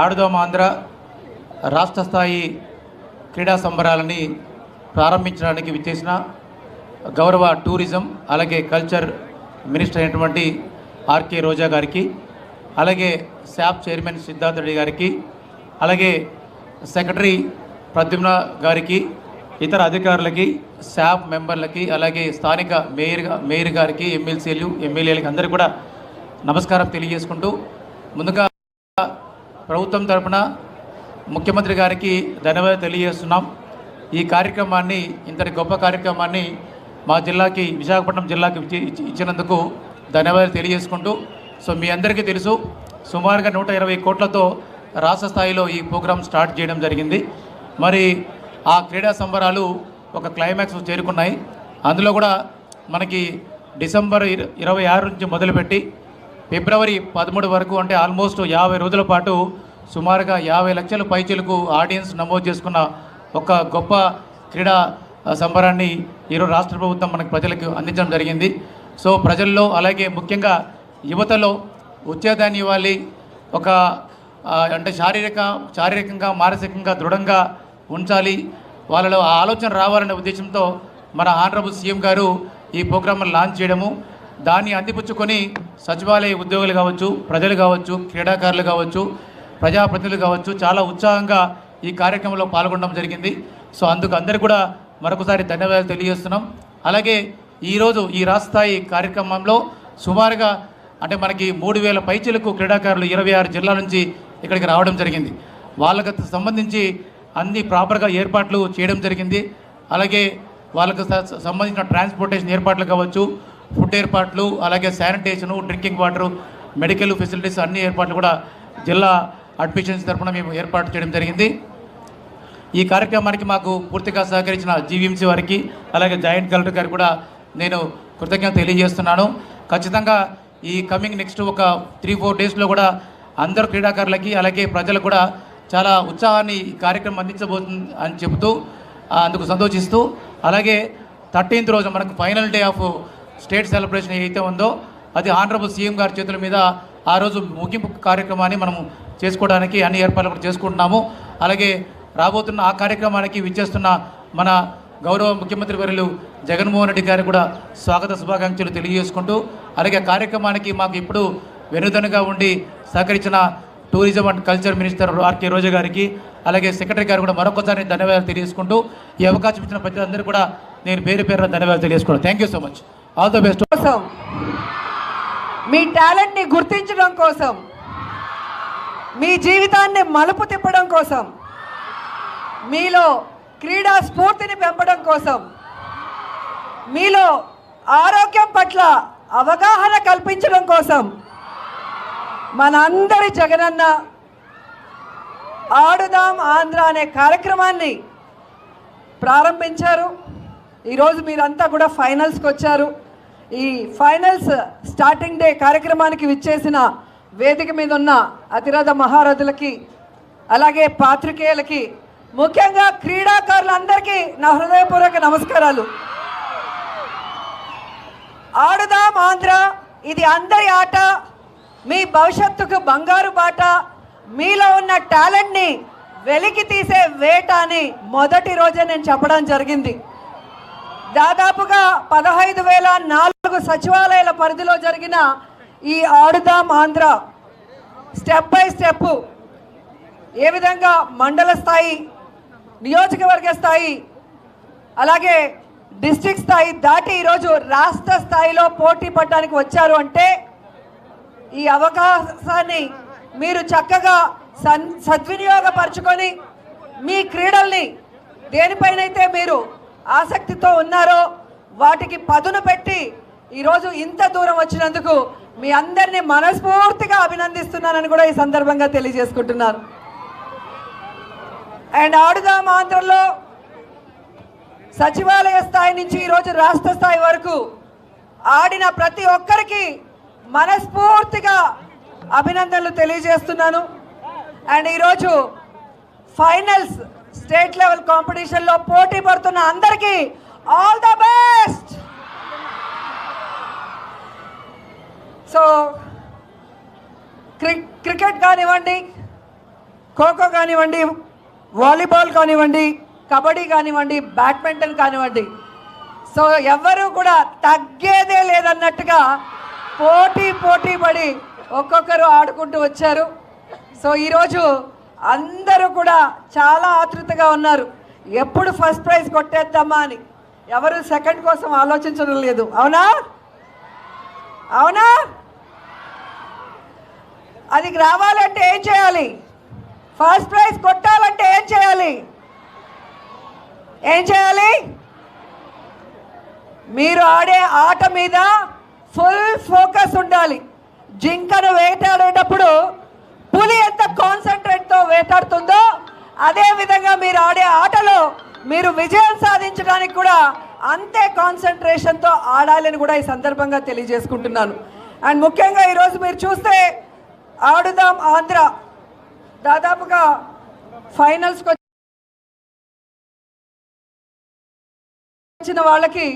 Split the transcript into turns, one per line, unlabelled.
ఆడుదాం ఆంధ్ర రాష్ట్ర స్థాయి క్రీడా సంబరాలని ప్రారంభించడానికి విచ్చేసిన గౌరవ టూరిజం అలాగే కల్చర్ మినిస్టర్ అయినటువంటి ఆర్కే రోజా గారికి అలాగే శాప్ చైర్మన్ సిద్ధార్థ రెడ్డి గారికి అలాగే సెక్రటరీ ప్రద్యుమ్న గారికి ఇతర అధికారులకి శాప్ మెంబర్లకి అలాగే స్థానిక మేయర్ మేయర్ గారికి ఎమ్మెల్సీలు ఎమ్మెల్యేలకి అందరికీ కూడా నమస్కారం తెలియజేసుకుంటూ ముందుగా ప్రభుత్వం తరపున ముఖ్యమంత్రి గారికి ధన్యవాదాలు తెలియజేస్తున్నాం. ఈ కార్యక్రమాన్ని ఇంతటి గొప్ప కార్యక్రమాన్ని మా జిల్లాకి విశాఖపట్నం జిల్లాకి ఇచ్చినందుకు ధన్యవాదాలు తెలియజేసుకుంటూ సో మీ అందరికీ తెలుసు సుమారుగా నూట ఇరవై కోట్లతో రాష్ట్ర స్థాయిలో ఈ ప్రోగ్రాం స్టార్ట్ చేయడం జరిగింది. మరి ఆ క్రీడా సంబరాలు ఒక క్లైమాక్స్ చేరుకున్నాయి. అందులో కూడా మనకి డిసెంబర్ ఇర- ఇరవై ఆరు నుంచి మొదలుపెట్టి ఫిబ్రవరి పదమూడు వరకు అంటే ఆల్మోస్ట్ యాభై రోజుల పాటు సుమారుగా యాభై లక్షల పైచీలకు ఆడియన్స్ నమోదు చేసుకున్న ఒక గొప్ప క్రీడా సంబరాన్ని ఈరోజు రాష్ట్ర ప్రభుత్వం మనకు ప్రజలకు అందించడం జరిగింది. సో ప్రజల్లో అలాగే ముఖ్యంగా యువతలో ఉత్తేజాన్ని ఇవ్వాలి. ఒక అంటే శారీరక శారీరకంగా మానసికంగా దృఢంగా ఉంచాలి. వాళ్ళలో ఆ ఆలోచన రావాలనే ఉద్దేశంతో మన ఆనరబుల్ సీఎం గారు ఈ ప్రోగ్రామ్ను లాంచ్ చేయడము దాన్ని అందిపుచ్చుకొని సచివాలయ ఉద్యోగులు కావచ్చు ప్రజలు కావచ్చు క్రీడాకారులు కావచ్చు ప్రజాప్రతినిధులు కావచ్చు చాలా ఉత్సాహంగా ఈ కార్యక్రమంలో పాల్గొనడం జరిగింది. సో అందుకు అందరికీ కూడా మరొకసారి ధన్యవాదాలు తెలియజేస్తున్నాం. అలాగే ఈరోజు ఈ రాష్ట్రస్థాయి కార్యక్రమంలో సుమారుగా అంటే మనకి మూడు వేల పైచలకు క్రీడాకారులు ఇరవై ఆరు జిల్లాల నుంచి ఇక్కడికి రావడం జరిగింది. వాళ్ళకి సంబంధించి అన్ని ప్రాపర్గా ఏర్పాట్లు చేయడం జరిగింది. అలాగే వాళ్ళకు స- సంబంధించిన ట్రాన్స్పోర్టేషన్ ఏర్పాట్లు కావచ్చు ఫుడ్ ఏర్పాట్లు అలాగే sanitation drinking water medical facilities అన్ని ఏర్పాట్లు కూడా జిల్లా అడ్మిషన్స్ తరఫున మేము ఏర్పాటు చేయడం జరిగింది. ఈ కార్యక్రమానికి మాకు పూర్తిగా సహకరించిన జీవీఎంసీ వారికి అలాగే జాయింట్ కలెక్టర్ గారికి కూడా నేను కృతజ్ఞత తెలియజేస్తున్నాను. ఖచ్చితంగా ఈ కమింగ్ నెక్స్ట్ ఒక త్రీ ఫోర్ డేస్లో కూడా అందరు క్రీడాకారులకి అలాగే ప్రజలకు కూడా చాలా ఉత్సాహాన్ని ఈ కార్యక్రమం అందించబోతుంది అని చెబుతూ అందుకు సంతోషిస్తూ అలాగే థర్టీన్త్ రోజు మనకు final day of state celebration ఏదైతే ఉందో అది ఆనరబుల్ సీఎం గారి చేతుల మీద ఆ రోజు ముగింపు కార్యక్రమాన్ని మనం చేసుకోవడానికి అన్ని ఏర్పాట్లు కూడా చేసుకుంటున్నాము. అలాగే రాబోతున్న ఆ కార్యక్రమానికి విచ్చేస్తున్న మన గౌరవ ముఖ్యమంత్రి వర్యులు జగన్మోహన్ రెడ్డి గారికి కూడా స్వాగత శుభాకాంక్షలు తెలియజేసుకుంటూ అలాగే కార్యక్రమానికి మాకు ఇప్పుడు వెనుదనగా ఉండి సహకరించిన tourism and culture minister RK Roja గారికి అలాగే సెక్రటరీ గారు కూడా మరొకసారి ధన్యవాదాలు తెలియజేసుకుంటూ ఈ అవకాశం ఇచ్చిన ప్రజలందరూ కూడా నేను పేరు పేరున ధన్యవాదాలు తెలియజేసుకున్నాను thank you so much all the best
కోసం. మీ టాలెంట్ని గుర్తించడం కోసం. మీ జీవితాన్ని మలుపు తిప్పడం కోసం. మీలో క్రీడా స్ఫూర్తిని పెంపడం కోసం. మీలో ఆరోగ్యం పట్ల అవగాహన కల్పించడం కోసం. మనందరి జగనన్న ఆడుదాం ఆంధ్ర అనే కార్యక్రమాన్ని ప్రారంభించారు. ఈరోజు మీరంతా కూడా ఫైనల్స్కి వచ్చారు ఈ ఫైనల్స్ స్టార్టింగ్ డే కార్యక్రమానికి విచ్చేసిన వేదిక మీద ఉన్న అతిరథ మహారథులకి అలాగే పాత్రికేయులకి ముఖ్యంగా క్రీడాకారులందరికీ నా హృదయపూర్వక నమస్కారాలు. ఆడుదాం ఆంధ్ర ఇది అందరి ఆట మీ భవిష్యత్తుకు బంగారు బాట మీలో ఉన్న టాలెంట్ని వెలికి తీసే వేట అని మొదటి రోజే నేను చెప్పడం జరిగింది. దాదాపుగా పదహైదు వేల నాలుగు సచివాలయాల పరిధిలో జరిగిన ఈ Adudam Andhra step by step ఏ విధంగా మండల స్థాయి నియోజకవర్గ స్థాయి అలాగే డిస్ట్రిక్ట్ స్థాయి దాటి ఈరోజు రాష్ట్ర స్థాయిలో పోటీ పడడానికి వచ్చారు అంటే ఈ అవకాశాన్ని మీరు చక్కగా సన్ సద్వినియోగపరచుకొని మీ క్రీడల్ని దేనిపైనైతే మీరు ఆసక్తితో ఉన్నారో వాటికి పదును పెట్టి ఈరోజు ఇంత దూరం వచ్చినందుకు మీ అందరినీ మనస్ఫూర్తిగా అభినందిస్తున్నానని కూడా ఈ సందర్భంగా తెలియజేసుకుంటున్నాను. అండ్ ఆడుదాం ఆంధ్రలో సచివాలయ స్థాయి నుంచి ఈరోజు రాష్ట్ర స్థాయి వరకు ఆడిన ప్రతి ఒక్కరికి మనస్ఫూర్తిగా అభినందనలు తెలియజేస్తున్నాను. అండ్ ఈరోజు ఫైనల్స్ స్టేట్ లెవెల్ కాంపిటీషన్లో పోటీ పడుతున్న అందరికీ ఆల్ ద బెస్ట్! సో క్రి క్రికెట్ కానివ్వండి ఖోఖో కానివ్వండి వాలీబాల్ కానివ్వండి కబడ్డీ కానివ్వండి బ్యాడ్మింటన్ కానివ్వండి. సో ఎవరు కూడా తగ్గేదే లేదన్నట్టుగా పోటీ పోటీ పడి ఒక్కొక్కరు ఆడుకుంటూ వచ్చారు. సో ఈరోజు అందరూ కూడా చాలా ఆతృతగా ఉన్నారు. ఎప్పుడు ఫస్ట్ ప్రైజ్ కొట్టేద్దామా అని. ఎవరు సెకండ్ కోసం ఆలోచించడం లేదు. అవునా? అవునా? అది రావాలంటే ఏం చేయాలి? ఫస్ట్ ప్రైజ్ కొట్టాలంటే ఏం చేయాలి? ఏం చేయాలి? మీరు ఆడే ఆట మీద ఫుల్ ఫోకస్ ఉండాలి. జింకను వేటాడేటప్పుడు పులి ఎంత కాన్సన్ట్రేట్తో వేటాడుతుందో అదే విధంగా మీరు ఆడే ఆటలో మీరు విజయం సాధించడానికి కూడా అంతే కాన్సన్ట్రేషన్తో ఆడాలని కూడా ఈ సందర్భంగా తెలియజేసుకుంటున్నాను. అండ్ ముఖ్యంగా ఈరోజు మీరు చూస్తే ఆడుదాం ఆంధ్ర. దాదాపుగా ఫైనల్స్కి వచ్చిన వాళ్ళకి